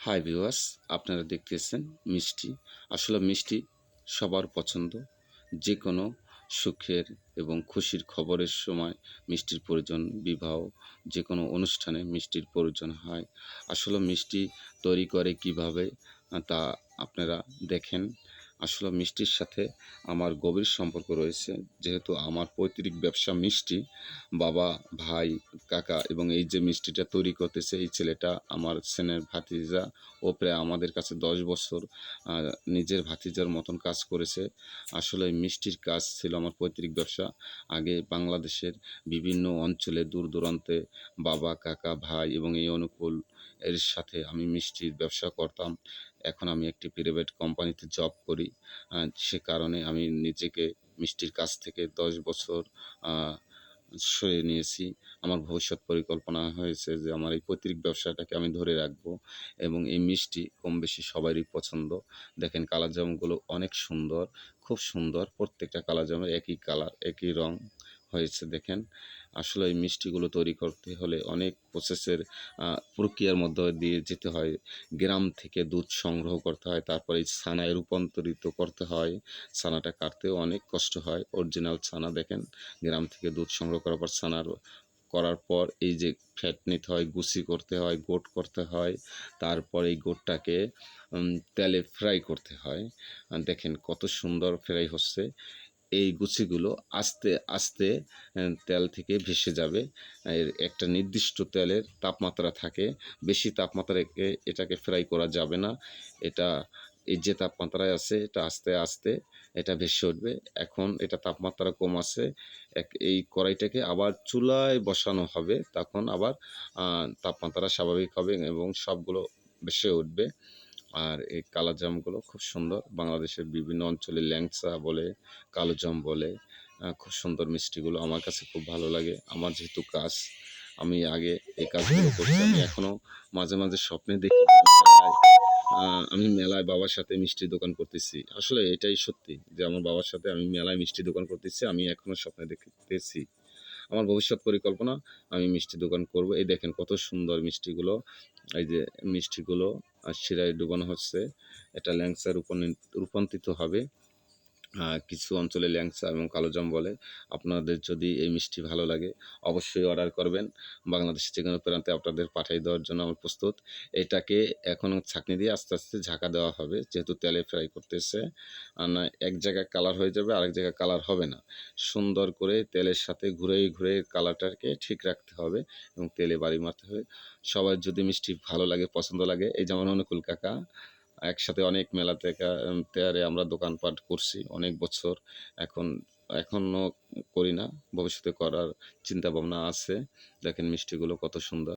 Hi viewers আপনারা দেখতেছেন মিষ্টি। আসলে মিষ্টি সবার পছন্দ। যে কোনো সুখের এবং খুশির খবরের সময় মিষ্টির প্রয়োজন, বিবাহ যে কোনো অনুষ্ঠানে মিষ্টির প্রয়োজন হয়। আসলে মিষ্টি তৈরি করে কীভাবে, তা আপনারা দেখেন। আসলে মিষ্টির সাথে আমার গভীর সম্পর্ক রয়েছে। যেহেতু আমার পৈতৃক ব্যবসা মিষ্টি, বাবা, ভাই, কাকা এবং এই যে মিষ্টিটা তৈরি করতেছে এই ছেলেটা, আমার সেনের ভাতিজা, ও প্রায় আমাদের কাছে দশ বছর নিজের ভাতিজার মতন কাজ করেছে। আসলে মিষ্টির কাজ ছিল আমার পৈতৃক ব্যবসা। আগে বাংলাদেশের বিভিন্ন অঞ্চলে দূর দূরান্তে বাবা, কাকা, ভাই এবং এই অনুকূল এর সাথে আমি মিষ্টির ব্যবসা করতাম। এখন আমি একটি প্রাইভেট কোম্পানিতে জব করি। সে কারণে আমি নিজেকে মিষ্টির কাছ থেকে দশ বছর সরিয়ে নিয়েছি। আমার ভবিষ্যৎ পরিকল্পনা হয়েছে যে আমার এই পৈতৃক ব্যবসাটাকে আমি ধরে রাখব এবং এই মিষ্টি কম বেশি সবারই পছন্দ। দেখেন কালাজামগুলো অনেক সুন্দর, খুব সুন্দর। প্রত্যেকটা কালাজামের একই কালার, একই রং। হয়েছে, দেখেন। আসলে এই মিষ্টিগুলো তৈরি করতে হলে অনেক প্রসেসের প্রক্রিয়ার মধ্যে দিয়ে যেতে হয়। গ্রাম থেকে দুধ সংগ্রহ করতে হয়, তারপরে ছানায় রূপান্তরিত করতে হয়। ছানাটা কাটতেও অনেক কষ্ট হয়। অরিজিনাল ছানা, দেখেন, গ্রাম থেকে দুধ সংগ্রহ করার পর ছানার করার পর এই যে ফ্যাট নিতে হয়, গুছি করতে হয়, গোট করতে হয়, তারপর এই গোটটাকে তেলে ফ্রাই করতে হয়। দেখেন কত সুন্দর ফ্রাই হচ্ছে। এই গুছিগুলো আস্তে আস্তে তেল থেকে ভেসে যাবে। এর একটা নির্দিষ্ট তেলের তাপমাত্রা থাকে। বেশি তাপমাত্রা রেখে এটাকে ফ্রাই করা যাবে না। এটা, এই যে তাপমাত্রায় আছে, এটা আস্তে আস্তে এটা ভেসে উঠবে। এখন এটা তাপমাত্রা কম আছে। এক, এই কড়াইটাকে আবার চুলায় বসানো হবে। তখন আবার তাপমাত্রা স্বাভাবিক হবে এবং সবগুলো ভেসে উঠবে। আর এই কালোজামগুলো খুব সুন্দর। বাংলাদেশের বিভিন্ন অঞ্চলে ল্যাংচা বলে কালোজাম বলে খুব সুন্দর মিষ্টিগুলো আমার কাছে খুব ভালো লাগে। আমার যেহেতু কাজ, আমি আগে এই কাজগুলো করছি। আমি এখনও মাঝে মাঝে স্বপ্নে দেখি আমি মেলায় বাবার সাথে মিষ্টির দোকান করতেছি। আসলে এটাই সত্যি যে আমার বাবার সাথে আমি মেলায় মিষ্টি দোকান করতেছি, আমি এখনও স্বপ্নে দেখতেছি। আমার ভবিষ্যৎ পরিকল্পনা, আমি মিষ্টি দোকান করব। এই দেখেন কত সুন্দর মিষ্টিগুলো, এই যে মিষ্টিগুলো শিরায় ডুবানো হচ্ছে। এটা ল্যাংচা রূপান্তরিত হবে। কিছু অঞ্চলে ল্যাংচা এবং কালোজাম বলে। আপনাদের যদি এই মিষ্টি ভালো লাগে, অবশ্যই অর্ডার করবেন। বাংলাদেশের যে কোনো প্রান্তে আপনাদের পাঠিয়ে দেওয়ার জন্য আমার প্রস্তুত। এটাকে এখন ছাঁকনি দিয়ে আস্তে আস্তে ঝাঁকা দেওয়া হবে, যেহেতু তেলে ফ্রাই করতেছে। না, এক জায়গায় কালার হয়ে যাবে, আরেক জায়গায় কালার হবে না। সুন্দর করে তেলের সাথে ঘুরে ঘুরে কালারটাকে ঠিক রাখতে হবে এবং তেলে বাড়ি মারতে হবে। সবার যদি মিষ্টি ভালো লাগে, পছন্দ লাগে, এই যেমন অনুকূল কাকা একসাথে অনেক মেলা তেয়ারে আমরা দোকানপাট করছি অনেক বছর। এখন, এখনও করি না। ভবিষ্যতে করার চিন্তা ভাবনা আছে। দেখেন মিষ্টিগুলো কত সুন্দর।